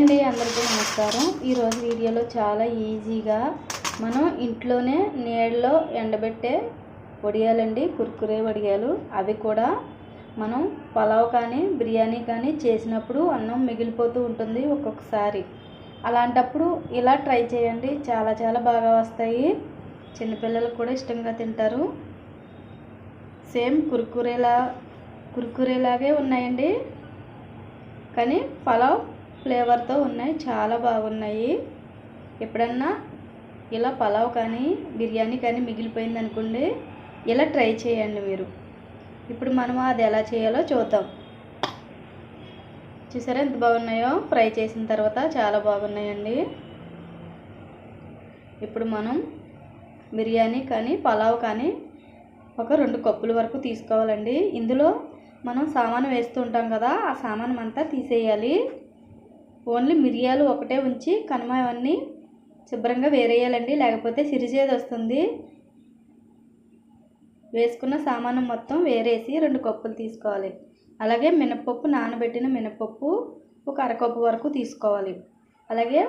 అండి అందరికీ నమస్కారం. ఈరోజు వీడియోలో చాలా ఈజీగా మనం ఇంట్లోనే నీళ్ళలో ఎండబెట్టే వడియాలండి కుర్కురే వడియాలు. అవి కూడా మనం పలావ్ కానీ బిర్యానీ కానీ చేసినప్పుడు అన్నం మిగిలిపోతూ ఉంటుంది ఒక్కొక్కసారి. అలాంటప్పుడు ఇలా ట్రై చేయండి. చాలా చాలా బాగా వస్తాయి. చిన్నపిల్లలు కూడా ఇష్టంగా తింటారు. సేమ్ కుర్కురేలా కుర్కురేలాగే ఉన్నాయండి. కానీ పలావ్ ఫ్లేవర్తో ఉన్నాయి. చాలా బాగున్నాయి. ఎప్పుడన్నా ఇలా పలావ్ కానీ బిర్యానీ కానీ మిగిలిపోయింది అనుకోండి ఇలా ట్రై చేయండి మీరు. ఇప్పుడు మనం అది ఎలా చేయాలో చూద్దాం. చూసారా ఎంత బాగున్నాయో? ఫ్రై చేసిన తర్వాత చాలా బాగున్నాయండి. ఇప్పుడు మనం బిర్యానీ కానీ పలావ్ కానీ ఒక రెండు కప్పుల వరకు తీసుకోవాలండి. ఇందులో మనం సామాను వేస్తూ ఉంటాం కదా ఆ సామానం అంతా తీసేయాలి. ఓన్లీ మిరియాలు ఒకటే ఉంచి కనుమ అవన్నీ శుభ్రంగా వేరేయాలండి. లేకపోతే సిరిచేది వస్తుంది. వేసుకున్న సామానం మొత్తం వేరేసి రెండు కప్పులు తీసుకోవాలి. అలాగే మినపప్పు నానబెట్టిన మినపప్పు ఒక అరకప్పు వరకు తీసుకోవాలి. అలాగే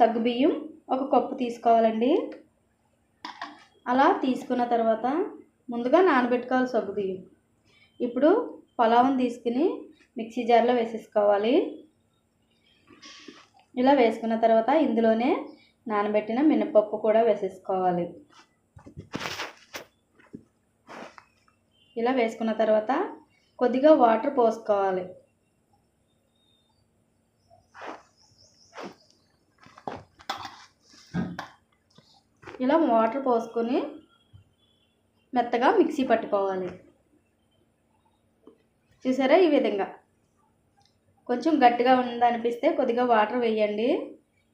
సగ్గుబియ్యం ఒక కప్పు తీసుకోవాలండి. అలా తీసుకున్న తర్వాత ముందుగా నానబెట్టుకోవాలి సగ్గుబియ్యం ఇప్పుడు పొలావం తీసుకుని మిక్సీ జార్లో వేసేసుకోవాలి. ఇలా వేసుకున్న తర్వాత ఇందులోనే నానబెట్టిన మినపప్పు కూడా వేసేసుకోవాలి. ఇలా వేసుకున్న తర్వాత కొద్దిగా వాటర్ పోసుకోవాలి. ఇలా వాటర్ పోసుకొని మెత్తగా మిక్సీ పట్టుకోవాలి. చూసారా ఈ విధంగా? కొంచెం గట్టిగా ఉందనిపిస్తే కొద్దిగా వాటర్ వేయండి.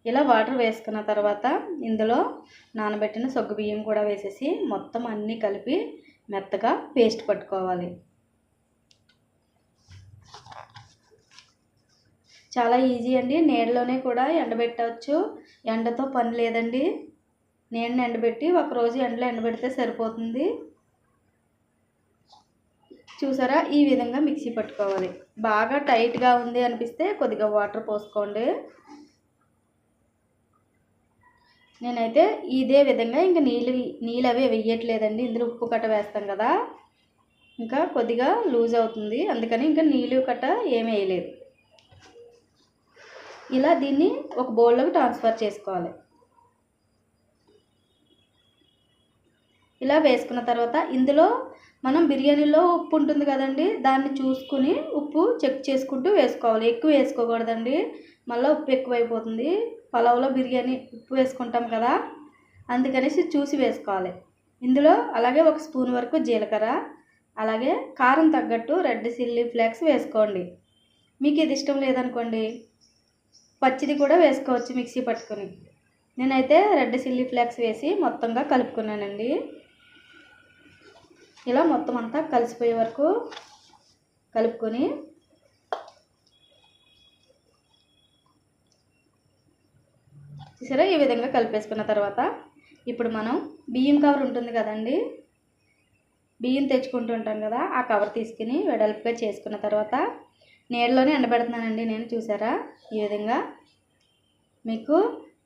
ఇలా వాటర్ వేసుకున్న తర్వాత ఇందులో నానబెట్టిన సొగ్గు బియ్యం కూడా వేసేసి మొత్తం అన్నీ కలిపి మెత్తగా పేస్ట్ పట్టుకోవాలి. చాలా ఈజీ అండి. నీడలోనే కూడా ఎండబెట్టవచ్చు. ఎండతో పని లేదండి. నీడని ఎండబెట్టి ఒకరోజు ఎండలో ఎండబెడితే సరిపోతుంది. చూసారా? ఈ విధంగా మిక్సీ పట్టుకోవాలి. బాగా టైట్గా ఉంది అనిపిస్తే కొద్దిగా వాటర్ పోసుకోండి. నేనైతే ఇదే విధంగా ఇంకా నీళ్ళు నీళ్ళు అవి వెయ్యట్లేదండి ఇందులో ఉప్పు కట్ట వేస్తాం కదా. ఇంకా కొద్దిగా లూజ్ అవుతుంది. అందుకని ఇంకా నీళ్ళు కట్ట ఏమి వేయలేదు. ఇలా దీన్ని ఒక బౌల్లోకి ట్రాన్స్ఫర్ చేసుకోవాలి. ఇలా వేసుకున్న తర్వాత ఇందులో మనం బిర్యానీలో ఉప్పు ఉంటుంది కదండి దాన్ని చూసుకుని ఉప్పు చెక్ చేసుకుంటూ వేసుకోవాలి. ఎక్కువ వేసుకోకూడదండి. మళ్ళీ ఉప్పు ఎక్కువైపోతుంది. పలావ్లో బిర్యానీ ఉప్పు వేసుకుంటాం కదా అందుకనేసి చూసి వేసుకోవాలి. ఇందులో అలాగే ఒక స్పూన్ వరకు జీలకర్ర అలాగే కారం తగ్గట్టు రెడ్ చిల్లీ ఫ్లేక్స్ వేసుకోండి. మీకు ఇది ఇష్టం లేదనుకోండి పచ్చిది కూడా వేసుకోవచ్చు మిక్సీ పట్టుకొని. నేనైతే రెడ్ చిల్లీ ఫ్లేక్స్ వేసి మొత్తంగా కలుపుకున్నానండి. ఇలా మొత్తం అంతా కలిసిపోయే వరకు కలుపుకొని చూసారా? ఈ విధంగా కలిపేసుకున్న తర్వాత ఇప్పుడు మనం బియ్యం కవర్ ఉంటుంది కదండి? బియ్యం తెచ్చుకుంటూ ఉంటాం కదా ఆ కవర్ తీసుకుని వెడల్పుగా చేసుకున్న తర్వాత నీళ్ళలోనే ఎండబెడుతున్నానండి నేను చూసారా? ఈ విధంగా మీకు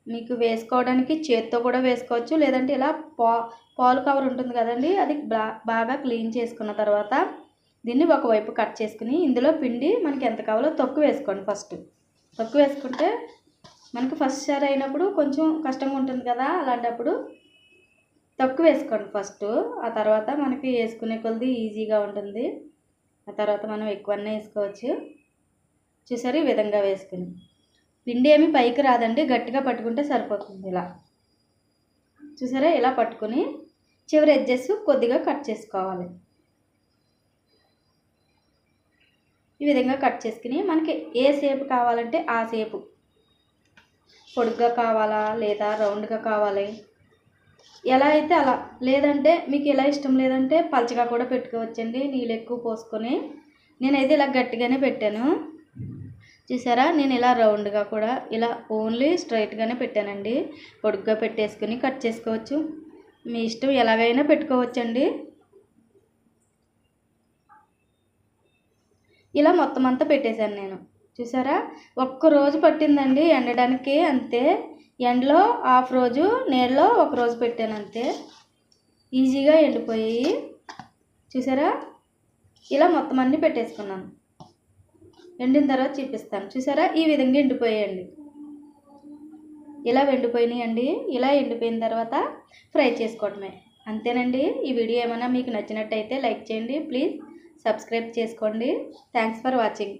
మీకు వేసుకోవడానికి చేత్తో కూడా వేసుకోవచ్చు. లేదంటే ఇలా పా పాలు కవర్ ఉంటుంది కదండి అది బాగా క్లీన్ చేసుకున్న తర్వాత దీన్ని ఒకవైపు కట్ చేసుకుని ఇందులో పిండి మనకి ఎంత కావాలో తొక్కు వేసుకోండి ఫస్ట్. తొక్కు వేసుకుంటే మనకి ఫస్ట్ సారి అయినప్పుడు కొంచెం కష్టంగా ఉంటుంది కదా అలాంటప్పుడు తొక్కు వేసుకోండి ఫస్ట్. ఆ తర్వాత మనకి వేసుకునే కొలది ఈజీగా ఉంటుంది. ఆ తర్వాత మనం ఎక్కువనే వేసుకోవచ్చు. చూసారు ఈ విధంగా వేసుకుని. పిండి ఏమి పైకి రాదండి గట్టిగా పట్టుకుంటే సరిపోతుంది ఇలా. చూసారా? ఇలా పట్టుకుని చివరి ఎడ్జెస్ కొద్దిగా కట్ చేసుకోవాలి. ఈ విధంగా కట్ చేసుకుని మనకి ఏ షేప్ కావాలంటే ఆ షేపు. పొడుగ్గా కావాలా లేదా రౌండ్గా కావాలి? ఎలా అయితే అలా లేదంటే మీకు ఎలా ఇష్టం లేదంటే పలచగా కూడా పెట్టుకోవచ్చండి. నీళ్ళు ఎక్కువ పోసుకొని నేనైతే ఇలా గట్టిగానే పెట్టాను. చూసారా? నేను ఇలా రౌండ్గా కూడా ఇలా ఓన్లీ స్ట్రైట్గానే పెట్టానండి. పొడుగ్గా పెట్టేసుకుని కట్ చేసుకోవచ్చు. మీ ఇష్టం ఎలాగైనా పెట్టుకోవచ్చండి. ఇలా మొత్తం అంతా పెట్టేశాను నేను. చూసారా? ఒక్క రోజు పట్టిందండి ఎండడానికి అంతే. ఎండలో హాఫ్ రోజు నీళ్ళలో ఒక రోజు పెట్టాను అంతే. ఈజీగా ఎండిపోయాయి. చూసారా? ఇలా మొత్తం అన్నీ పెట్టేసుకున్నాను. ఎండిన తర్వాత చూపిస్తాను. చూసారా? ఈ విధంగా ఎండిపోయాయండి. ఇలా ఎండిపోయినాయండి. ఇలా ఎండిపోయిన తర్వాత ఫ్రై చేసుకోవటమే. అంతేనండి. ఈ వీడియో ఏమైనా మీకు నచ్చినట్టయితే లైక్ చేయండి. ప్లీజ్ సబ్స్క్రైబ్ చేసుకోండి. Thanks for watching.